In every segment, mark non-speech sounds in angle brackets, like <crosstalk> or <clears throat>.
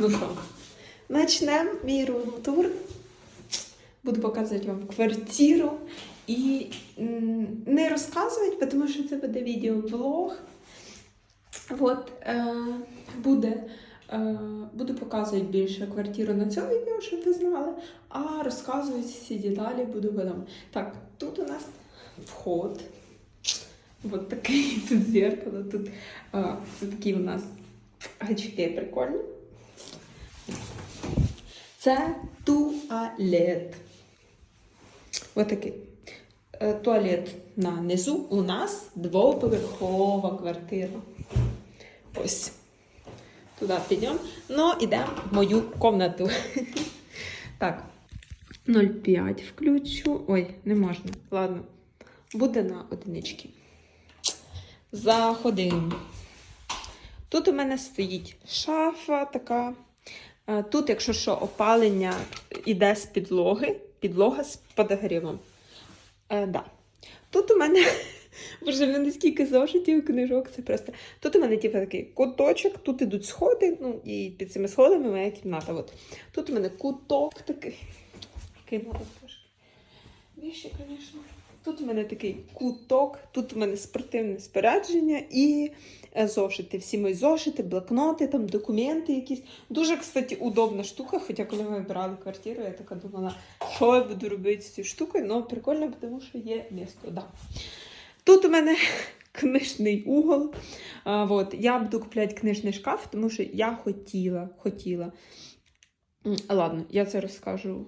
Ну що, почнемо мій рум-тур. Буду показувати вам квартиру. І не розказувати, тому що це буде відеоблог. От, е, буде, е, буду показувати більше квартиру на цьому відео, щоб ви знали. А розказувати всі деталі буду потім. Так, тут у нас вход. От такий <laughs> тут зеркало. Тут е, такі у нас гачки прикольні. Це туалет. Ось такий. Е, Туалет на низу. У нас двоповерхова квартира. Ось. Туди підемо. Ну, йдемо в мою кімнату. <laughs> Так. 0,5 включу. Ой, не можна. Ладно. Буде на одинички. Заходимо. Тут у мене стоїть шафа така. Е, Тут, якщо що, опалення йде з підлоги, підлога з подогрівом. Е, да. Тут у мене, <laughs> боже, в мене скільки зошитів, книжок, це просто. Тут у мене типу, такий куточок, тут ідуть сходи, ну і під цими сходами моя кімната. От. Тут у мене куток такий. Кинула трошки. Віші, звісно. Тут у мене такий куток, тут у мене спортивне спорядження і е, зошити. Всі мої зошити, блокноти, там документи якісь. Дуже, кстати, удобна штука. Хоча коли ми вибирали квартиру, я така думала, що я буду робити з цією штукою. Ну, прикольно, тому що є місто. Да. Тут у мене <laughs> книжний угол. А, вот. Я буду купляти книжний шкаф, тому що я хотіла, хотіла. Ладно, я це розкажу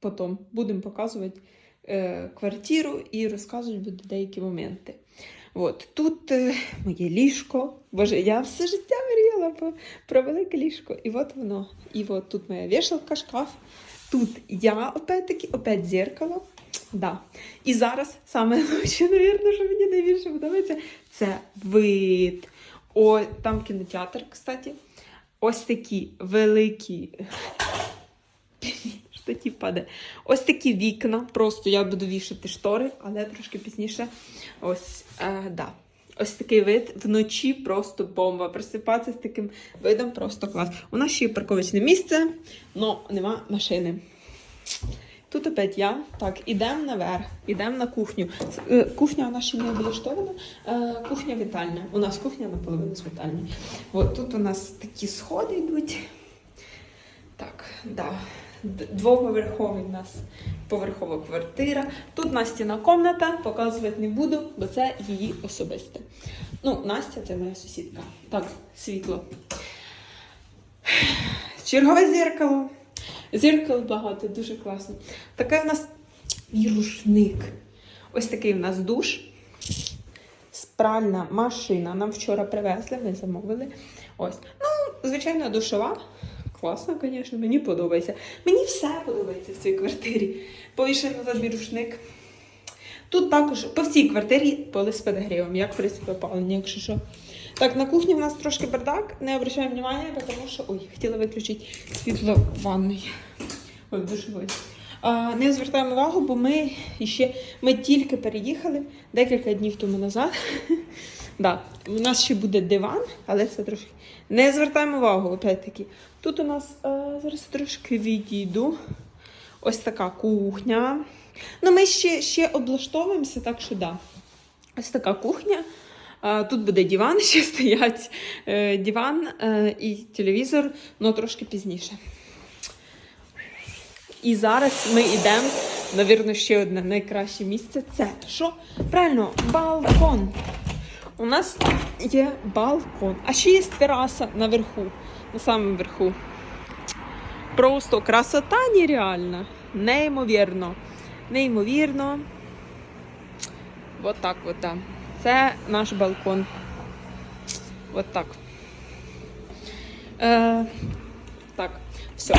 потім. Будемо показувати е, квартиру і розказувати буду деякі моменти. От, тут е, моє ліжко. Боже, я все життя мріяла про велике ліжко. І от воно. І от тут моя вішалка, шкаф. Тут я опять-таки, опять зеркало. Да. І зараз саме лучше, навірно, що мені найбільше подобається, це вид. О, там кінотеатр, кстати. Ось такі великі. Штатів падає. Ось такі вікна. Просто я буду вішати штори, але трошки пізніше. Ось, е, да. Ось такий вид вночі просто бомба. Просипатися з таким видом просто клас. У нас ще парковочне місце, але нема машини. Тут опять я. Так, ідемо наверх, ідемо на кухню. Е, Кухня у нас ще не облаштована. Е, Кухня вітальня. У нас кухня наполовину з вітальні. От тут у нас такі сходи йдуть. Так, да. Двоповерховий у нас поверхова квартира. Тут Настіна комната, показувати не буду, бо це її особисте. Ну, Настя це моя сусідка. Так, світло. Чергове зеркало. Зеркал багато, дуже класно. Такий у нас і рушник. Ось такий у нас душ. Спральна машина. Нам вчора привезли, ми замовили. Ось. Ну, звичайно, душова. Класно, звісно, мені подобається. Мені все подобається в цій квартирі. Повішений назад рушник. Тут також по всій квартирі поли з подогрівом, як принципі опалення, якщо що. Так, на кухні в нас трошки бардак, не обращаємо внимання, тому що. Ой, хотіла виключити світло в ванної. Ой, душової. А, не звертаємо увагу, бо ми ще ми тільки переїхали декілька днів тому назад. Да, у нас ще буде диван, але це трошки. Не звертаємо увагу, опять-таки. Тут у нас е, зараз трошки відійду. Ось така кухня. Ну, ми ще, ще облаштовуємося, так що да. Ось така кухня. А, Тут буде диван, <laughs> ще стоять е, диван е, і телевізор, але трошки пізніше. І зараз ми йдемо, навірно, ще одне найкраще місце. Це що? Правильно, балкон. У нас є балкон, а ще є тераса наверху, на самому верху. Просто красота нереальна. Неймовірно. Неймовірно. Вот так от, да. Це наш балкон. От так. Е, так, все.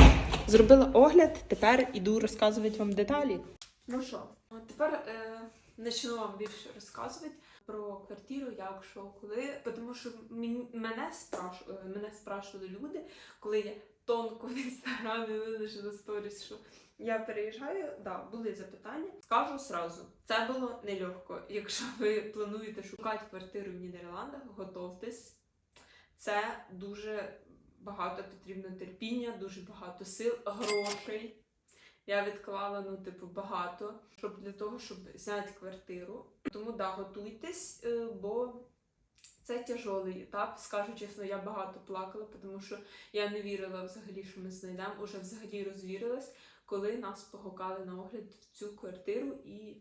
Зробила огляд, тепер іду розказувати вам деталі. Ну що, тепер е, почну вам більше розказувати про квартиру, як що, коли. Тому що мене, спраш, е, мене спрашували люди, коли я тонко в інстаграмі вилежила сторіс, що я переїжджаю, да, були запитання. Скажу сразу, це було нелегко. Якщо ви плануєте шукати квартиру в Нідерландах, готовтесь. Це дуже багато потрібно терпіння, дуже багато сил, грошей. Я відклала, ну, типу, багато, щоб для того, щоб зняти квартиру. Тому да, готуйтесь, е, бо це тяжелий етап. Скажу чесно, я багато плакала, тому що я не вірила взагалі, що ми знайдемо. Уже взагалі розвірилась, коли нас погукали на огляд в цю квартиру, і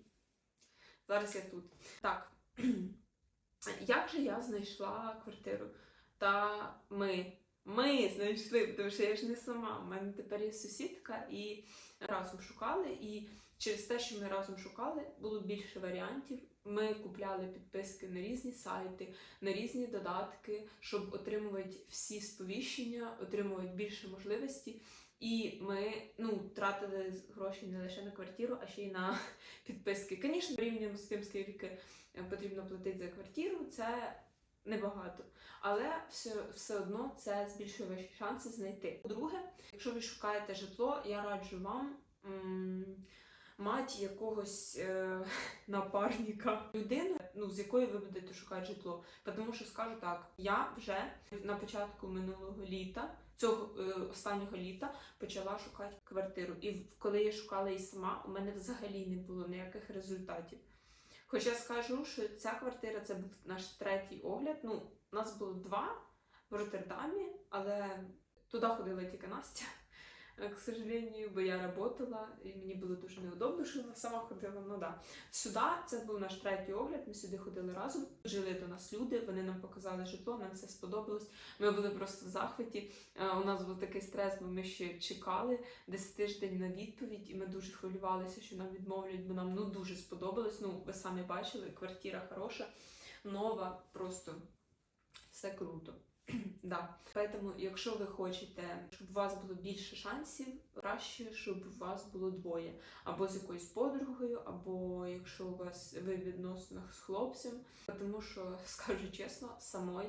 зараз я тут. Так, <clears throat> як же я знайшла квартиру? Та ми. Ми знайшли, тому що я ж не сама. У мене тепер є сусідка, і разом шукали. І через те, що ми разом шукали, було більше варіантів. Ми купляли підписки на різні сайти, на різні додатки, щоб отримувати всі сповіщення, отримувати більше можливості. І ми ну, тратили гроші не лише на квартиру, а ще й на <laughs> підписки. Звісно, порівняно з тим, скільки потрібно платити за квартиру, це небагато. Але все, все одно це збільшує ваші шанси знайти. По-друге, якщо ви шукаєте житло, я раджу вам. Мати якогось е, <laughs> напарника, людину, ну з якою ви будете шукати житло. Тому що скажу так, я вже на початку минулого літа, цього е, останнього літа, почала шукати квартиру. І коли я шукала її сама, у мене взагалі не було ніяких результатів. Хоча скажу, що ця квартира це був наш третій огляд. Ну, у нас було два в Роттердамі, але туди ходила тільки Настя. Е, К сожалению, бо я працювала, і мені було дуже неудобно, що вона сама ходила. Ну да. Сюди це був наш третій огляд. Ми сюди ходили разом. Жили до нас люди, вони нам показали житло, нам все сподобалось. Ми були просто в захваті. Е, У нас був такий стрес, бо ми ще чекали десь тиждень на відповідь, і ми дуже хвилювалися, що нам відмовлять, бо нам ну дуже сподобалось. Ну, ви самі бачили, квартира хороша, нова, просто все круто. <clears throat> Да. Поэтому, якщо ви хочете, щоб у вас було більше шансів, краще, щоб у вас було двоє. Або з якоюсь подругою, або якщо у вас ви в відносинах з хлопцем. Тому що, <laughs> скажу чесно, самой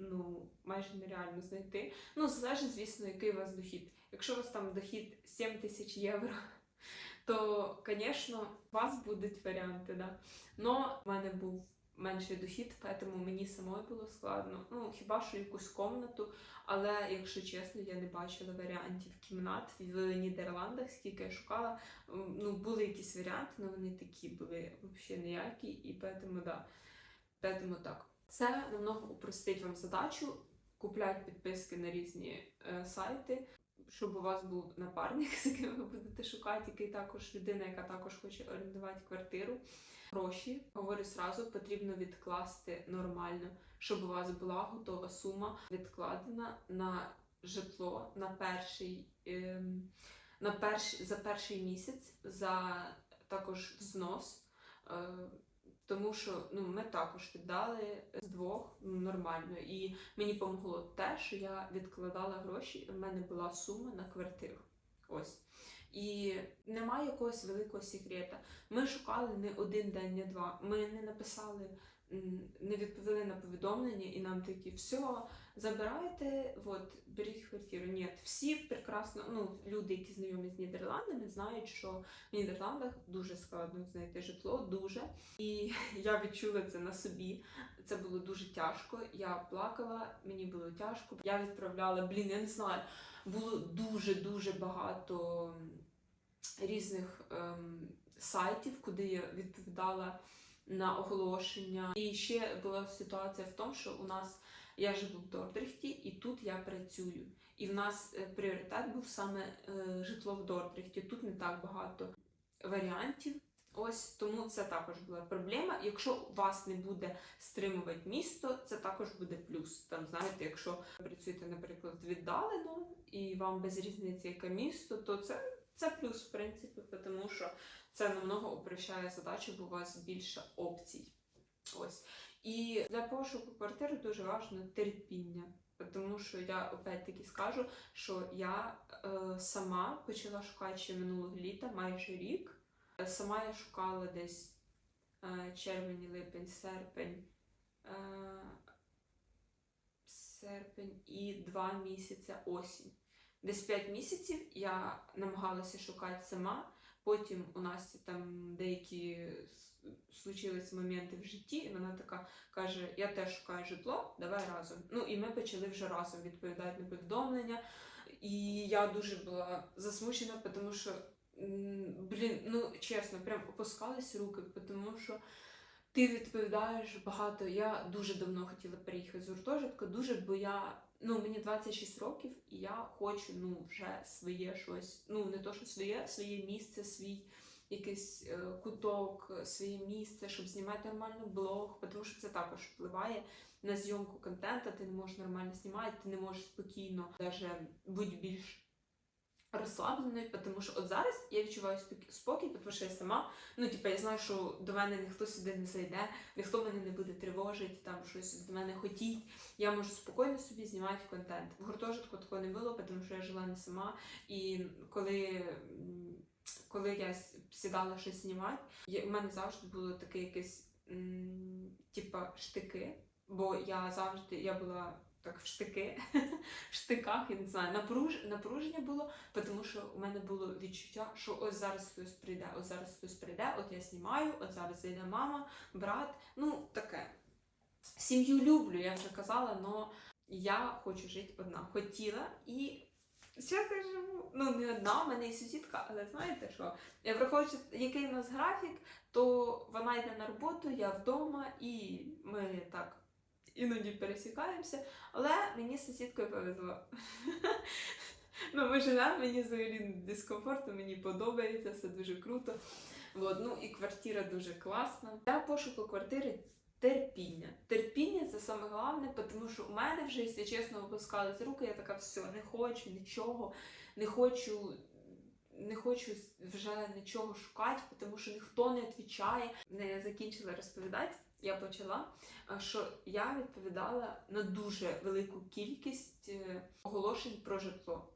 ну, майже нереально знайти. Ну, залежить, звісно, який у вас дохід. Якщо у вас там дохід 7 тисяч євро, <laughs> то, звісно, у вас будуть варіанти, да. Но в мене був менший дохід, тому мені самой було складно. Ну, хіба що якусь комнату, але, якщо чесно, я не бачила варіантів кімнат в Нідерландах, скільки я шукала. Ну, були якісь варіанти, але вони такі були взагалі ніякі, і тому, да. Тому так. Це намного упростить вам задачу, купляти підписки на різні е, сайти, щоб у вас був напарник, <laughs> з яким ви будете шукати, який також людина, яка також хоче орендувати квартиру. Гроші, говорю сразу, потрібно відкласти нормально, щоб у вас була готова сума відкладена на житло на перший, ем, на перший за перший місяць, за також взнос. Е, тому що ну, ми також віддали з двох ну, нормально. І мені допомогло те, що я відкладала гроші, в мене була сума на квартиру. Ось. І немає якогось великого секрета. Ми шукали не один день, не два. Ми не написали, не відповіли на повідомлення, і нам такі, все, забирайте, от, беріть квартиру. Ні, всі прекрасно, ну, люди, які знайомі з Нідерландами, знають, що в Нідерландах дуже складно знайти житло, дуже. І <laughs> я відчула це на собі. Це було дуже тяжко. Я плакала, мені було тяжко. Я відправляла, блін, я не знаю, було дуже-дуже багато різних ем, сайтів, куди я відповідала на оголошення. І ще була ситуація в тому, що у нас я живу в Дордрихті, і тут я працюю. І в нас е, пріоритет був саме е, житло в Дордрихті. Тут не так багато варіантів. Ось тому це також була проблема. Якщо вас не буде стримувати місто, це також буде плюс. Там знаєте, якщо працюєте, наприклад, віддалено і вам без різниці яке місто, то це, це плюс, в принципі, тому що це намного упрощає задачу, бо у вас більше опцій. Ось. І для пошуку квартири дуже важливо терпіння. Тому що я опять-таки скажу, що я е, сама почала шукати ще минулого літа, майже рік. Сама я шукала десь е, червень, липень, серпень, е, серпень і два місяці осінь. Десь 5 місяців я намагалася шукати сама, Потім у нас там деякі случились моменти в житті, і вона така каже: Я теж шукаю житло, давай разом. Ну і ми почали вже разом відповідати на повідомлення. І я дуже була засмучена, тому що, блін, ну чесно, прям опускались руки, тому що ти відповідаєш багато. Я дуже давно хотіла переїхати з гуртожитку, дуже, бо я. Ну, мені 26 років, і я хочу ну, вже своє щось. Ну, не то, що своє, своє місце, свій якийсь е, куток, своє місце, щоб знімати нормально блог, тому що це також впливає на зйомку контенту, ти не можеш нормально знімати, ти не можеш спокійно навіть бути більш розслабленою, тому що от зараз я відчуваю спок- спокій, тому що я сама, ну типу, я знаю, що до мене ніхто сюди не зайде, ніхто мене не буде тривожити, там щось до мене хотіть. Я можу спокійно собі знімати контент. В гуртожитку такого не було, тому що я жила не сама. І коли, коли я сідала щось знімати, я, у мене завжди було таке якесь, типа, штики. Бо я завжди я була так в штики, <laughs> в штиках, я не знаю, напруж, напруження було, тому що у мене було відчуття, що ось зараз хтось прийде, ось зараз хтось прийде, от я знімаю, от зараз зайде мама, брат. Ну, таке. Сім'ю люблю, я вже казала, але я хочу жити одна. Хотіла і. Зараз я живу. Ну, не одна, в мене і сусідка, але знаєте що? Враховуючи, який у нас графік, то вона йде на роботу, я вдома, і ми так іноді пересікаємося. Але мені з сусідкою повезло. <laughs> Ну, ми живемо, мені взагалі дискомфортно, мені подобається, все дуже круто. От, ну і квартира дуже класна. Для пошуку квартири терпіння. Терпіння це саме головне, тому що у мене вже, якщо чесно, опускались руки, я така, все, не хочу нічого, не хочу. Не хочу вже нічого шукати, тому що ніхто не відповідає. Не закінчила розповідати. Я почала, що я відповідала на дуже велику кількість е, оголошень про житло.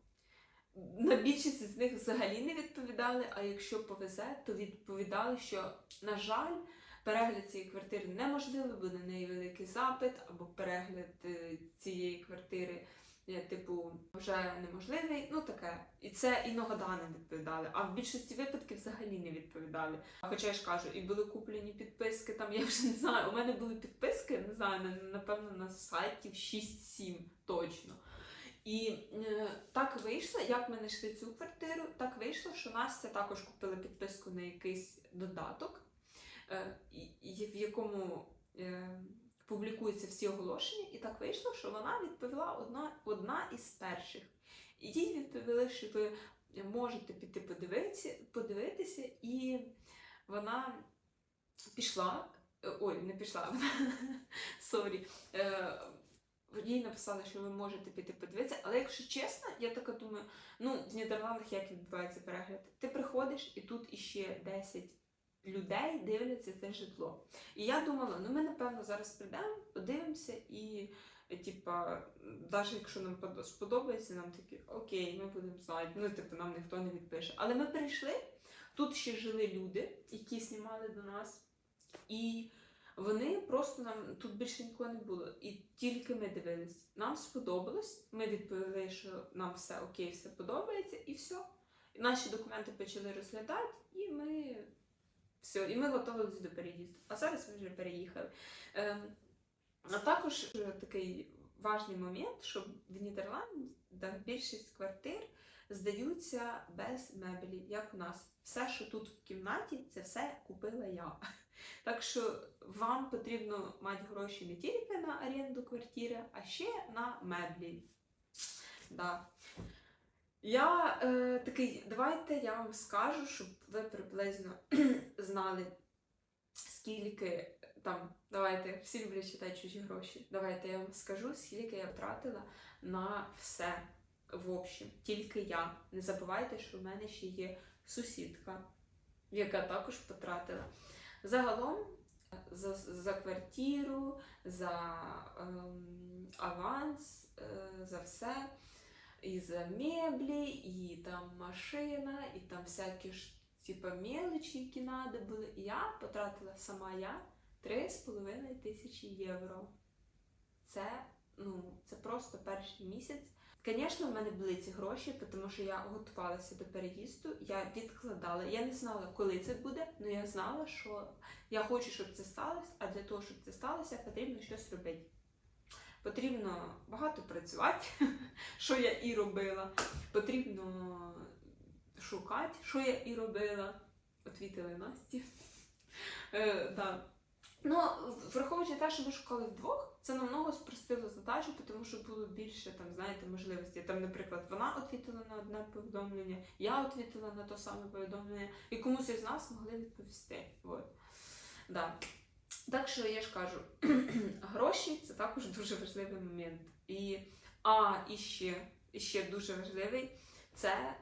На більшість з них взагалі не відповідали, а якщо повезе, то відповідали, що, на жаль, перегляд цієї квартири неможливо, бо на неї великий запит, або перегляд е, цієї квартири, е, типу, вже неможливий. Ну таке. І це і нагода не відповідали. А в більшості випадків взагалі не відповідали. Хоча я ж кажу, і були куплені підписки, там я вже не знаю. У мене були підписки, не знаю, напевно, на сайті 6-7 точно. І е, так вийшло, як ми знайшли цю квартиру, так вийшло, що Настя також купила підписку на якийсь додаток, е, і, і в якому е, публікуються всі оголошення, і так вийшло, що вона відповіла одна, одна із перших. І їй відповіли, що ви можете піти подивитися, подивитися, і вона пішла. е, Ой, не пішла, <laughs> вона сорі. Е, їй написали, що ви можете піти подивитися, але якщо чесно, я така думаю, ну в Нідерландах як відбувається перегляд? Ти приходиш і тут іще 10 людей дивляться це житло. І я думала, ну ми напевно зараз прийдемо, подивимося, і типа, навіть якщо нам сподобається, нам такі окей, ми будемо знати. Ну, типу, нам ніхто не відпише. Але ми прийшли, тут ще жили люди, які знімали до нас. І вони просто нам тут більше нікого не було. І тільки ми дивились. Нам сподобалось. Ми відповіли, що нам все окей, все подобається, і все. Наші документи почали розглядати, і ми все, і ми готувалися до переїзду. А зараз ми вже переїхали. А також е, такий важний момент, що в Нідерландах більшість квартир здаються без меблі, як у нас. Все, що тут в кімнаті, це все купила я. <laughs> Так що вам потрібно мати гроші не тільки на оренду квартири, а ще на меблі. Да. Я е, такий, давайте я вам скажу, щоб ви приблизно <clears throat> знали, скільки там, давайте, всі люблять читати чужі гроші. Давайте я вам скажу, скільки я втратила на все. В общем, тільки я. Не забувайте, що в мене ще є сусідка, яка також потратила. Загалом за, за квартиру, за ем, аванс, е, за все. І за меблі, і там машина, і там всякі ж типа мелочі, які треба були. Я потратила сама я 3,5 тисячі євро. Це, ну, це просто перший місяць. Звісно, в мене були ці гроші, тому що я готувалася до переїзду, я відкладала. Я не знала, коли це буде, але я знала, що я хочу, щоб це сталося, а для того, щоб це сталося, потрібно щось робити. Потрібно багато працювати, <laughs> що я і робила. Потрібно шукати, що я і робила. Отвітили Насті. Е, да. Ну, враховуючи те, що ми шукали вдвох, це намного спростило задачу, тому що було більше там, знаєте, можливостей. Там, наприклад, вона відповіла на одне повідомлення, я відповіла на те саме повідомлення, і комусь із нас могли відповісти. От. Да. Так що я ж кажу, <clears throat> гроші це також дуже важливий момент. І, а, і ще, і ще дуже важливий це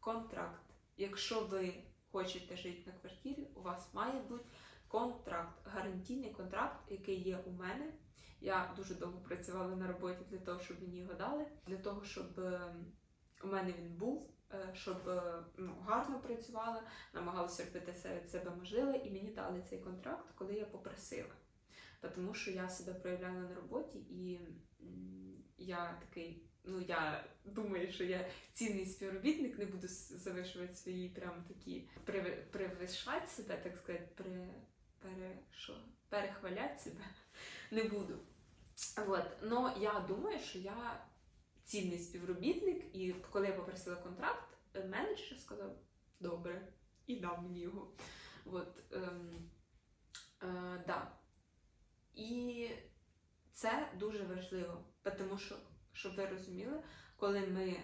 контракт. Якщо ви хочете жити на квартирі, у вас має бути контракт, гарантійний контракт, який є у мене. Я дуже довго працювала на роботі для того, щоб мені його дали, для того, щоб е, у мене він був, щоб е, ну, гарно працювала, намагалася робити все від себе можливе, і мені дали цей контракт, коли я попросила. Тому що я себе проявляла на роботі, і я такий, ну я думаю, що я цінний співробітник, не буду завишувати свої прям такі привишати себе, так сказати, при, пере, що, перехваляти себе <laughs> не буду. Вот. Но я думаю, що я цінний співробітник, і коли я попросила контракт, е, менеджер сказав добре і дав мені його. От, ем, е, да. І це дуже важливо, тому що, щоб ви розуміли, коли ми е,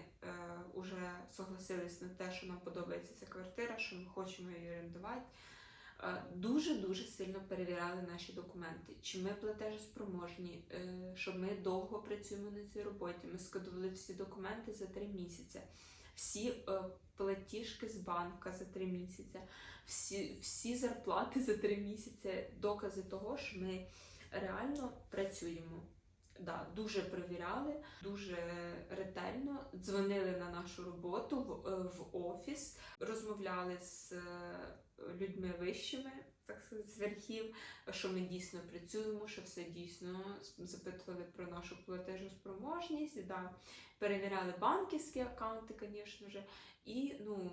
вже согласились на те, що нам подобається ця квартира, що ми хочемо її орендувати, е, дуже-дуже сильно перевіряли наші документи, чи ми платежоспроможні, е, що ми довго працюємо на цій роботі. Ми скидували всі документи за три місяці, всі е, платіжки з банка за три місяці, всі, всі зарплати за три місяці, докази того, що ми реально працюємо. Да, дуже перевіряли, дуже ретельно дзвонили на нашу роботу в, е, в офіс, розмовляли з е, людьми вищими, так сказати, з верхів, що ми дійсно працюємо, що все дійсно запитували про нашу платежоспроможність, да. перевіряли банківські аккаунти, звісно ж. І ну,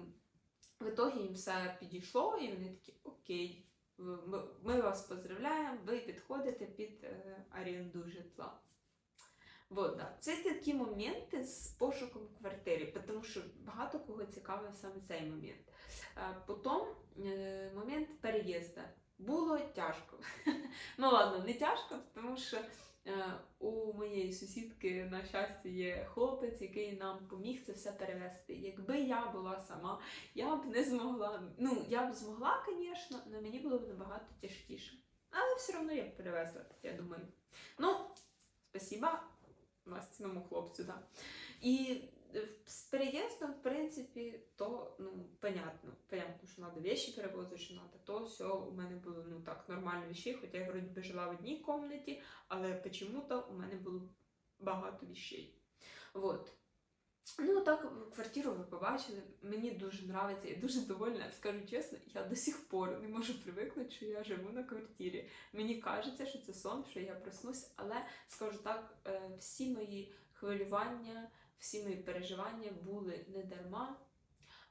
в ітогі їм все підійшло, і вони такі окей. Ми, ми вас поздравляємо, ви підходите під е, оренду житла. Вот, да. Це такі моменти з пошуком квартири, тому що багато кого цікавив саме цей момент. Потім е, момент переїзду. Було тяжко. <laughs> ну ладно, не тяжко, тому що е, у моєї сусідки, на щастя, є хлопець, який нам поміг це все перевести. Якби я була сама, я б не змогла. Ну, я б змогла, звісно, але мені було б набагато тяжкіше. Але все одно я б перевезла, я думаю. Ну, спасіба настіному хлопцю, так. І е, з переїздом, в принципі, то ну, понятно. Понятно, що треба вещи перевозити, що треба. То все у мене було ну так, нормально вещей, хоча я вроді би жила в одній кімнаті, але почему-то у мене було багато вещей. Вот. Ну, так, квартиру ви побачили. Мені дуже подобається, я дуже довольна, скажу чесно, я до сих пор не можу привикнути, що я живу на квартирі. Мені кажеться, що це сон, що я проснусь, але скажу так, е, всі мої хвилювання, всі мої переживання були не дарма.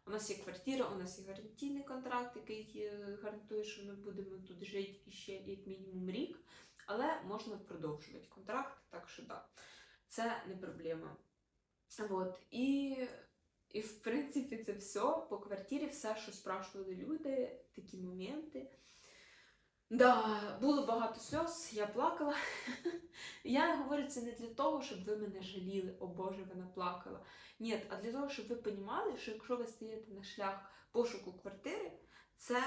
У нас є квартира, у нас є гарантійний контракт, який е, гарантує, що ми будемо тут жити ще як мінімум рік, але можна продовжувати контракт, так що так, це не проблема. Вот. І, і в принципі це все по квартирі, все, що спрашували люди, такі моменти. Да, було багато сльоз, я плакала. <laughs> Я говорю це не для того, щоб ви мене жаліли, о Боже, вона плакала. Ні, а для того, щоб ви розуміли, що якщо ви стаєте на шлях пошуку квартири, це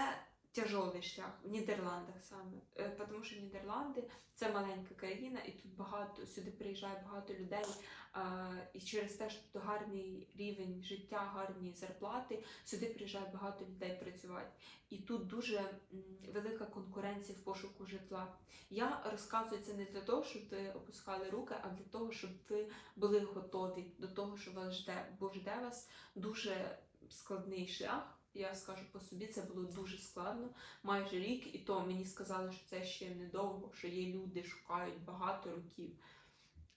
тяжелий шлях в Нідерландах саме. Е, Тому що Нідерланди це маленька країна, і тут багато сюди приїжджає багато людей. І через те, що тут гарний рівень життя, гарні зарплати, сюди приїжджає багато людей працювати. І тут дуже велика конкуренція в пошуку житла. Я розказую це не для того, щоб ви опускали руки, а для того, щоб ви були готові до того, що вас жде, бо жде вас дуже складний шлях. Я скажу по собі, це було дуже складно, майже рік, і то мені сказали, що це ще недовго, що є люди, шукають багато років.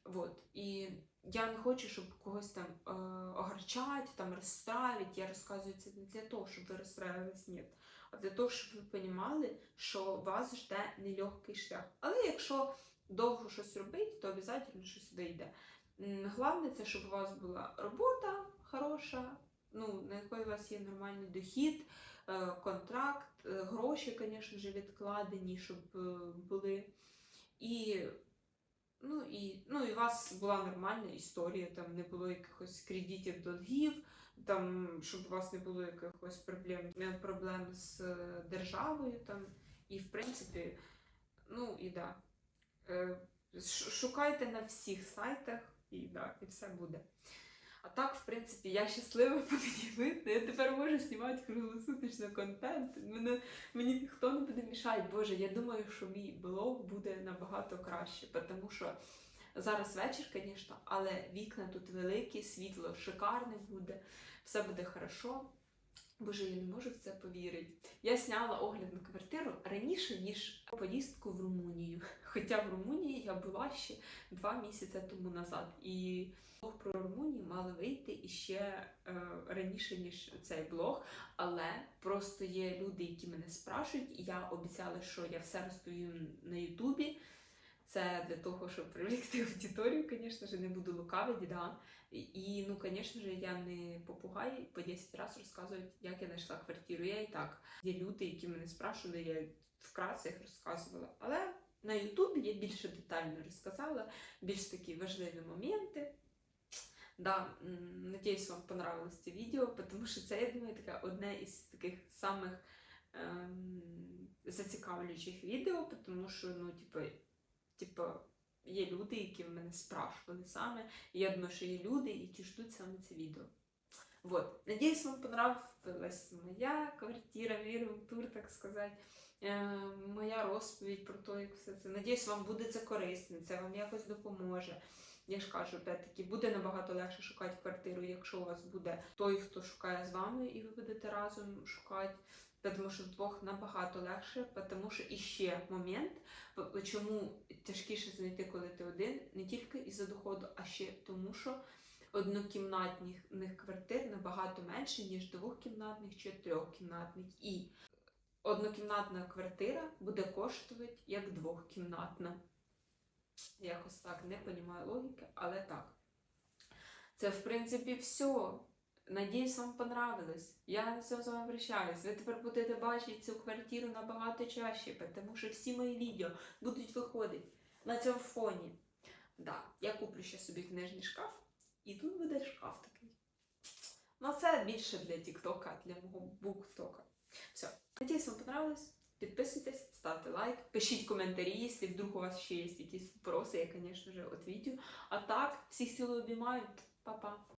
От. І я не хочу, щоб когось там е, огорчати, там розстраїти. Я розказую це не для того, щоб ви розстраювались, ні. А для того, щоб ви розуміли, що вас жде нелегкий шлях. Але якщо довго щось робити, то обов'язково щось вийде. М, Головне, це щоб у вас була робота хороша, ну, на якої у вас є нормальний дохід, е, контракт, е, гроші, звісно ж, відкладені, щоб е, були. І, ну, і, ну, і у вас була нормальна історія, там не було якихось кредитів, долгів, там, щоб у вас не було якихось проблем, проблем з державою. Там. І, в принципі, ну і да. Шукайте на всіх сайтах, і, да, і все буде. А так, в принципі, я щаслива <laughs> видно. Я тепер можу знімати круглосуточно контент. Мене, мені ніхто не буде мішати. Боже, я думаю, що мій блог буде набагато краще, тому що зараз вечір, звісно, але вікна тут великі, світло шикарне буде, все буде хорошо. Боже, я не можу в це повірити. Я зняла огляд на квартиру раніше, ніж поїздку в Румунію. <laughs> Хоча в Румунії я була ще два місяці тому назад. І блог про Румунію мали вийти іще е, раніше, ніж цей блог. Але просто є люди, які мене спрашують, і я обіцяла, що я все розповім на Ютубі. Це для того, щоб привлекти <laughs> аудиторію, звісно ж, не буду лукавити, да. І- ну, звісно ж, я не попугай по 10 разів розказувати, як я знайшла квартиру. Я і так. Є люди, які мене спрашували, я вкратце їх розказувала. Але на Ютубі я більше детально розказала, більш такі важливі моменти. Да, м, надіюсь, вам понравилось це відео, тому що це, я думаю, таке одне із таких самих ем, зацікавлюючих відео, тому що, ну, типу, типу, є люди, які в мене спрашували саме. І я думаю, що є люди, які ждуть саме це відео. Вот. Надіюсь, вам понравилась моя квартира, мій тур, так сказати. Е, моя розповідь про те, як все це. Надіюсь, вам буде це корисно, це вам якось допоможе. Я ж кажу, опять-таки, буде набагато легше шукати квартиру, якщо у вас буде той, хто шукає з вами, і ви будете разом шукати. Тому що вдвох набагато легше, тому що іще момент, чому тяжкіше знайти, коли ти один, не тільки із-за доходу, а ще тому, що однокімнатних квартир набагато менше, ніж двохкімнатних чи трьохкімнатних. І однокімнатна квартира буде коштувати як двохкімнатна. Якось так, не розумію логіки, але так. Це, в принципі, все. Надіюсь, вам понравилось. Я на цьому з вами прощаюсь. Ви тепер будете бачити цю квартиру набагато чаще, тому що всі мої відео будуть виходити на цьому фоні. Да, я куплю ще собі книжний шкаф, і тут буде шкаф такий. Ну, це більше для Тіктока, для мого буктока. Все. Надіюсь, вам понравилось. Підписуйтесь, ставте лайк, пишіть коментарі, якщо вдруг у вас ще є якісь вопроси, я, звісно ж, відповідю. А так, всіх цілую обіймаю. Па-па.